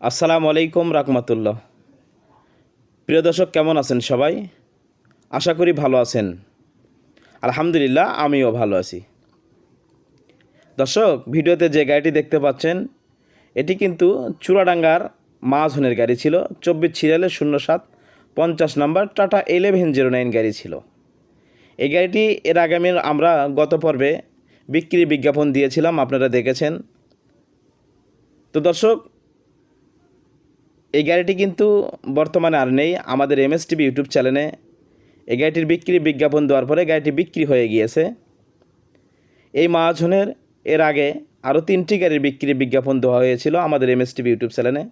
আসসালামু আলাইকুম রাহমাতুল্লাহ। প্রিয় দর্শক, কেমন আছেন সবাই? আশা করি ভালো আছেন। আলহামদুলিল্লাহ, আমিও ভালো আছি। দর্শক, ভিডিওতে যে গাড়িটি দেখতে পাচ্ছেন, এটি কিন্তু চূড়াডাঙ্গার মাঝনের গাড়ি ছিল। চব্বিশ ছিয়ালে শূন্য সাত পঞ্চাশ number Tata eleven zero nine গাড়ি ছিল। এই গাড়িটি এর আগামী আমরা গত পর্বে বিক্রি বিজ্ঞাপন দিয়েছিলাম, আপনারা দেখেছেন। তো দর্শক এই গাড়িটি কিন্তু বর্তমানে আর নেই। আমাদের এমএস টিভি ইউটিউব চ্যানেলে এই গাড়িটির বিক্রি, বিজ্ঞাপন দেওয়ার পরে গাড়িটি বিক্রি হয়ে গিয়েছে। এই মাহাজনের এর আগে আরও তিনটি গাড়ির বিক্রি, বিজ্ঞাপন দেওয়া হয়েছিল আমাদের এমএস টিভি ইউটিউব চ্যানেলে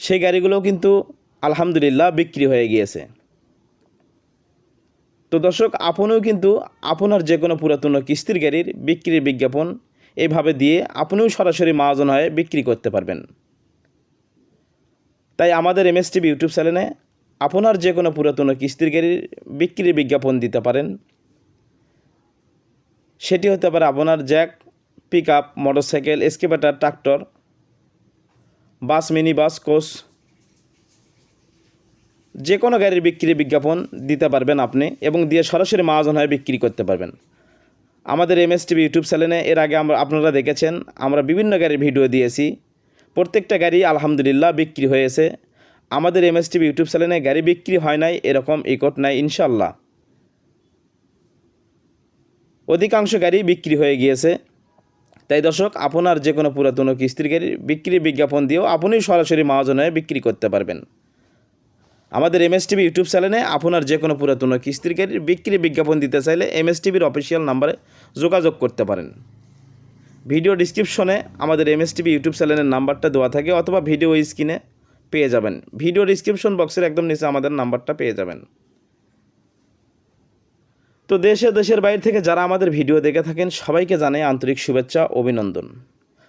সেই গাড়িগুলোও কিন্তু আলহামদুলিল্লাহ বিক্রি হয়ে গিয়েছে। তো দর্শক, আপনিও কিন্তু আপনার যে কোনো পুরাতন কিস্তির গাড়ির বিক্রির বিজ্ঞাপন এইভাবে দিয়ে আপনিও সরাসরি মহাজন হয়ে বিক্রি করতে পারবেন। তাই আমাদের এমএস টিভি ইউটিউব চ্যানেলে আপনার যে কোনো পুরাতন কিস্তির গাড়ির বিক্রির বিজ্ঞাপন দিতে পারেন। সেটি হতে পারে আপনার jack pick up motorcycle excavator tractor, bus mini bus coach, যে কোনো গাড়ির বিক্রির বিজ্ঞাপন দিতে পারবেন আপনি এবং দিয়ে সরাসরি মহাজন হয়ে বিক্রি করতে পারবেন। আমাদের এমএস টিভি ইউটিউব চ্যানেলে এর আগে আমরা আপনারা দেখেছেন, আমরা বিভিন্ন গাড়ির ভিডিও দিয়েছি। প্রত্যেকটা গাড়ি আলহামদুলিল্লাহ বিক্রি হয়েছে। আমাদের এমএস টিভি ইউটিউব চ্যানেলে গাড়ি বিক্রি হয় নাই, এরকম ইকট নাই ইনশাল্লাহ অধিকাংশ গাড়ি বিক্রি হয়ে গিয়েছে। তাই দর্শক, আপনার যে কোনো পুরাতন কিস্তির গাড়ির বিক্রি বিজ্ঞাপন দিয়েও আপনি সরাসরি মহাজনে বিক্রি করতে পারবেন। আমাদের এমএস টিভি ইউটিউব চ্যানেলে আপনার যে কোনো পুরাতন কিস্তির গাড়ির বিক্রি বিজ্ঞাপন দিতে চাইলে এমএস টিভির অফিসিয়াল নাম্বারে যোগাযোগ করতে পারেন। ভিডিও ডিসক্রিপশনে আমাদের এমএস টিভি ইউটিউব চ্যানেলের নাম্বারটা দেওয়া থাকে অথবা ভিডিও স্ক্রিনে পেয়ে যাবেন। ভিডিও ডিসক্রিপশন বক্সের একদম নিচে আমাদের নাম্বারটা পেয়ে যাবেন। তো দেশে, দেশের বাইরে থেকে যারা আমাদের ভিডিও দেখে থাকেন, সবাইকে জানাই আন্তরিক শুভেচ্ছা, অভিনন্দন।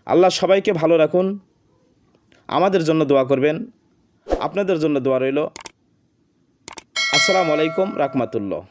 আল্লাহ সবাইকে ভালো রাখুন, আমাদের জন্য দোয়া করবেন, আপনাদের জন্য দোয়া রইল। আসসালামু আলাইকুম, রাহমাতুল্লাহ।